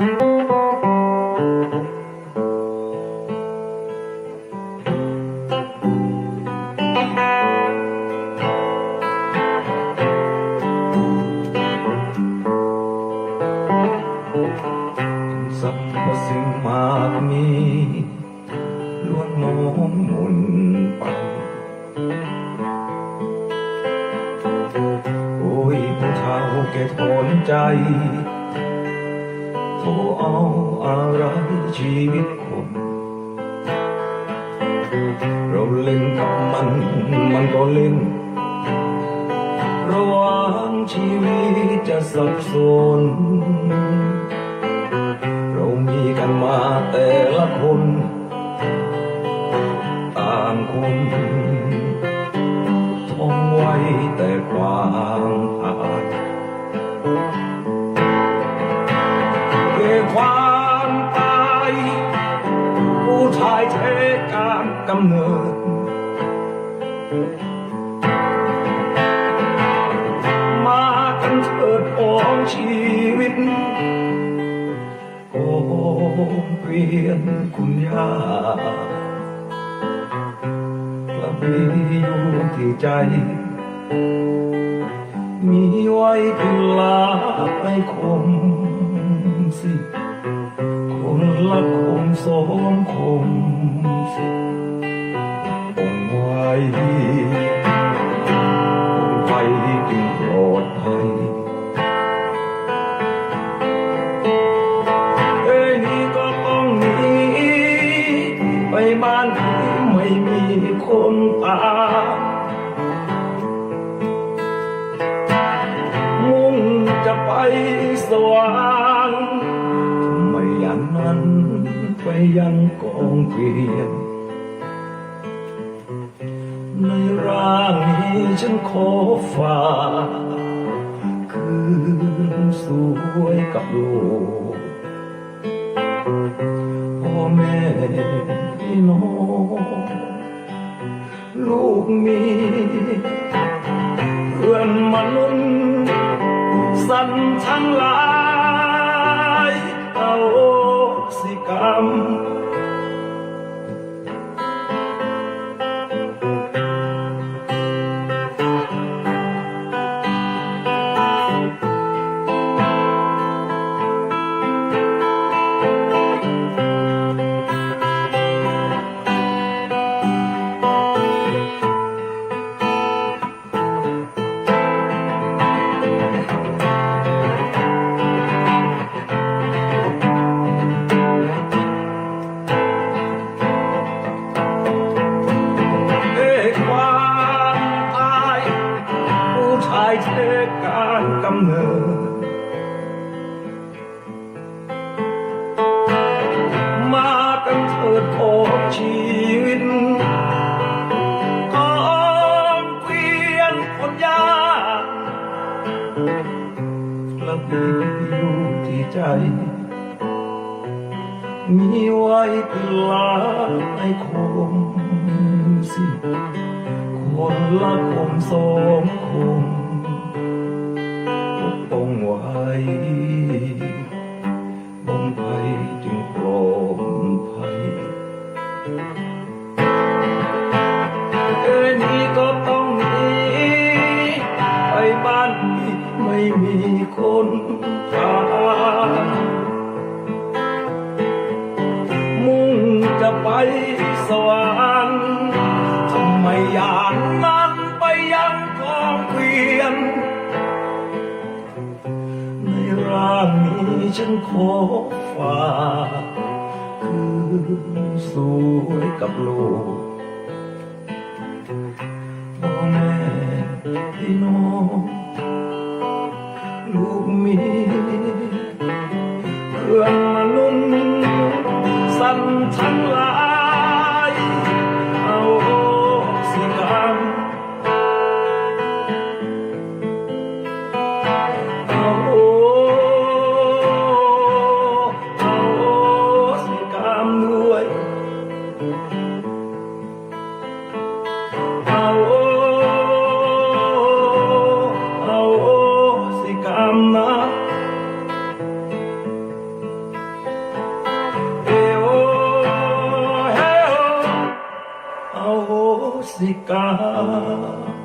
สรรพสิ่งมากมีล้วนน้อมหมุนไป โอ้ยผู้เฒ่าแก่ทนใจ โทเอาอะไรชีวิตคนเราเล่นกับมัน มันก็เล่น ระหว่างชีวิตจะสับสน เรามีกันมาแต่ละคนต่างคนท่องไว้แต่ความ การกำเนิด มากันเถิดของชีวิตโอ้เปลี่ยนคุณยากลับมีอยู่ที่ใจ มีไว้เป็นลาไปคมสิ คนละคมสองคมสิ ไว้องไปจึงปลอดภัยเอ้ยนี่ก็ต้องหนีไปบ้านที่ไม่มีคนตามมุ่งจะไปสว่างทำไมอย่างนั้นไปยังกองเกวียน ในร่างนี้ฉันขอฝากคืนสวยกับโลกพ่อแม่พี่น้อง ลูกมีเพื่อนมนุษย์สันทั้งหลาย การกำเนิดมากันเถิดโอบชีวิตกองเกวียนคนยากกระบีอยู่ที่ใจ มีไว้เป็นลายคมสิคนละคมสองคม ไว้บ่งภัยจึงปลอดภัยเอ้ยนี่ก็ต้องหนีไปบ้านที่ไม่มีคนตามุ่งจะไปสวรรค์ทำไมอย่างนั้น ร่างนี้ฉันขอฝากคือสวยกับโลกพ่อแม่พี่น้องลูกมีเพื่อนมนุษย์สันทั้งหลาย Jessica.